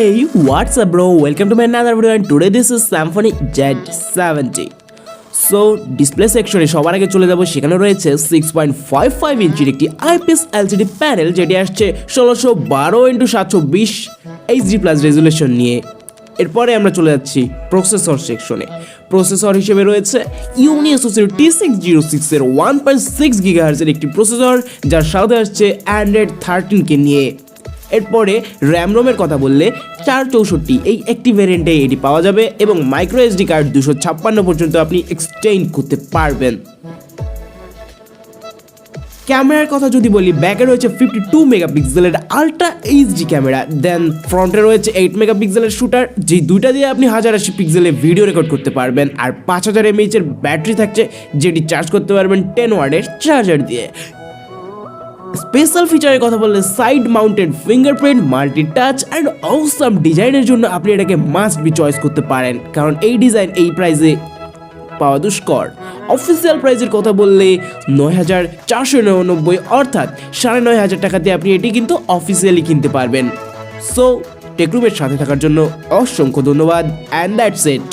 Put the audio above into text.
Hey, what's up, bro? Welcome to my another video, and today this is Symphony Z70. So display সেকশনে সবার আগে চলে যাব সেখানে রয়েছে সিক্স পয়েন্ট ফাইভ ফাইভ ইঞ্চির একটি আইপিএস এলসিডি প্যানেল যেটি আসছে ষোলোশো বারো ইন্টু সাতশো বিশ এইচডি প্লাস রেজুলেশন নিয়ে এরপরে আমরা চলে যাচ্ছি প্রসেসর সেকশনে প্রসেসর হিসেবে রয়েছে ইউনিএসওসির টি সিক্স জিরো সিক্সের ওয়ান পয়েন্ট সিক্স গিগাহার্সের একটি প্রসেসর যার সাথে আসছে অ্যান্ড্রয়েড থার্টিনকে নিয়ে এরপরে র্যাম রোমের কথা বললে চার চৌষট্টি, এই একটি ভ্যারিয়েন্টে এটি পাওয়া যাবে এবং মাইক্রো এসডি কার্ড দুশো ছাপ্পান্ন পর্যন্ত আপনি এক্সচেঞ্জ করতে পারবেন। ক্যামেরার কথা যদি বলি ব্যাকে রয়েছে ফিফটি টু মেগাপিক্সেলের আলট্রা এইচডি ক্যামেরা দেন ফ্রন্টে রয়েছে এইট মেগাপিক্সেলের শুটার যে দুইটা দিয়ে আপনি হাজার আশি পিক্সেলে ভিডিও রেকর্ড করতে পারবেন। আর পাঁচ হাজার এমএইচের ব্যাটারি থাকছে, যেটি চার্জ করতে পারবেন টেন ওয়ার্ডের চার্জার দিয়ে। স্পেশাল ফিচারের কথা বললে side mounted fingerprint multi touch and awesome ডিজাইনের জন্য আপনি এটাকে মাস্ট বি চয়েস করতে পারেন। কারণ এই ডিজাইন এই প্রাইসে পাওয়া দুষ্কর। অফিসিয়াল প্রাইসের কথা বললে নয় হাজার চারশো নিরানব্বই, অর্থাৎ সাড়ে নয় হাজার টাকাতে আপনি এটি কিন্তু অফিসিয়ালি কিনতে পারবেন। সো টেকরুমের সাথে থাকার জন্য অসংখ্য ধন্যবাদ অ্যান্ড দ্যাটস ইট